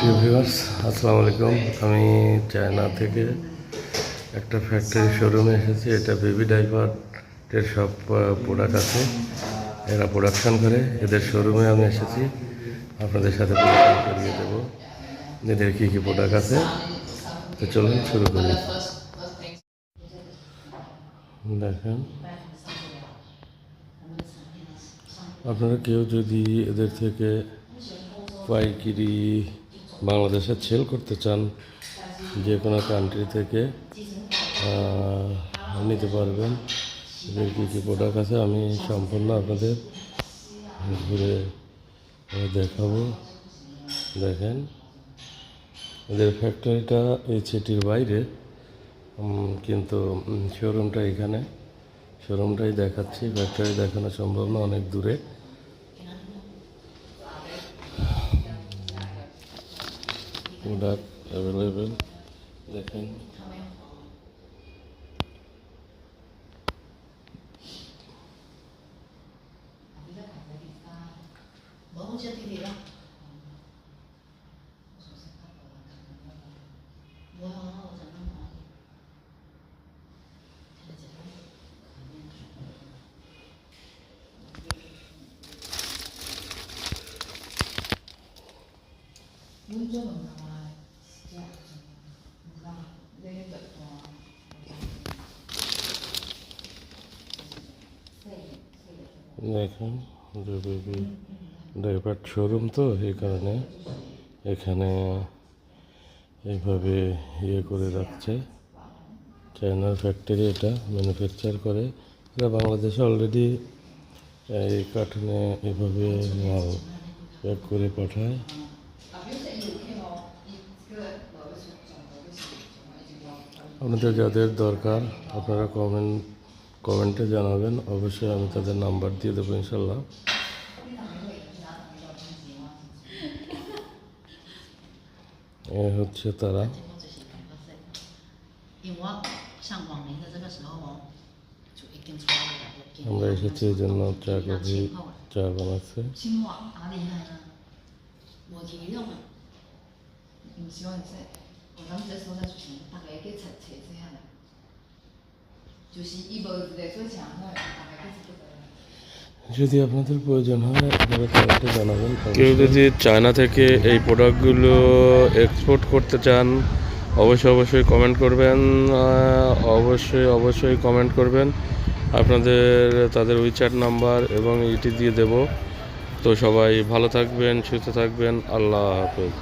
প্রিয় ভিউয়ার্স আসসালামু আলাইকুম। আমি চায়না থেকে একটা ফ্যাক্টরি শোরুমে এসেছি। এটা বেবি ডাইপারের সব প্রোডাক্ট আছে। এরা প্রোডাকশন করে। এদের শোরুমে আমি এসেছি। আপনাদের সাথে পরিচয় করিয়ে দেবো। এদের কী কী প্রোডাক্ট আছে? তো চলুন শুরু করি। দেখেন। আপনারা কেউ যদি এদের থেকে পাইকিরি বাংলাদেশে সেল করতে চান, যে কোনো কান্ট্রি থেকে নিতে পারবেন। এদের কী কী প্রোডাক্ট আছে আমি সম্পূর্ণ আপনাদের ঘুরে দেখাবো। দেখেন, এদের ফ্যাক্টরিটা এই সিটির বাইরে কিন্তু শোরুমটা এখানে। শোরুমটাই দেখাচ্ছি ফ্যাক্টরি দেখানো সম্ভব না, অনেক দূরে। প্রোডাক্ট অ্যাভেলেবেল দেখেন 문제는 나와 진짜 나 내일 또 দেখেন যে বেবি ডাইপার শোরুম তো এই কারণে এখানে এইভাবে ইয়ে করে রাখছে চায়নার ফ্যাক্টরি এটা ম্যানুফ্যাকচার করে এরা বাংলাদেশে অলরেডি এই কার্টুনে এইভাবে মাল প্যাক করে পাঠায় আপনাদের যাদের দরকার, আপনারা কমেন্ট কমেন্টে জানাবেন। অবশ্যই আমি তাদের নাম্বার দিয়ে দেবো ইনশাল্লাহ। এ হচ্ছে তারা। আমরা এসেছি এই জন্য চা কফি, চা বানাচ্ছে যদি আপনাদের প্রয়োজন হয় জানাবেন কেউ যদি চায়না থেকে এই প্রোডাক্টগুলো এক্সপোর্ট করতে চান, অবশ্যই অবশ্যই কমেন্ট করবেন অবশ্যই অবশ্যই কমেন্ট করবেন। আপনাদের, তাদের উইচ্যাট নাম্বার এবং ইটি দিয়ে দেব। তো সবাই ভালো থাকবেন, সুস্থ থাকবেন, আল্লাহ হাফেজ।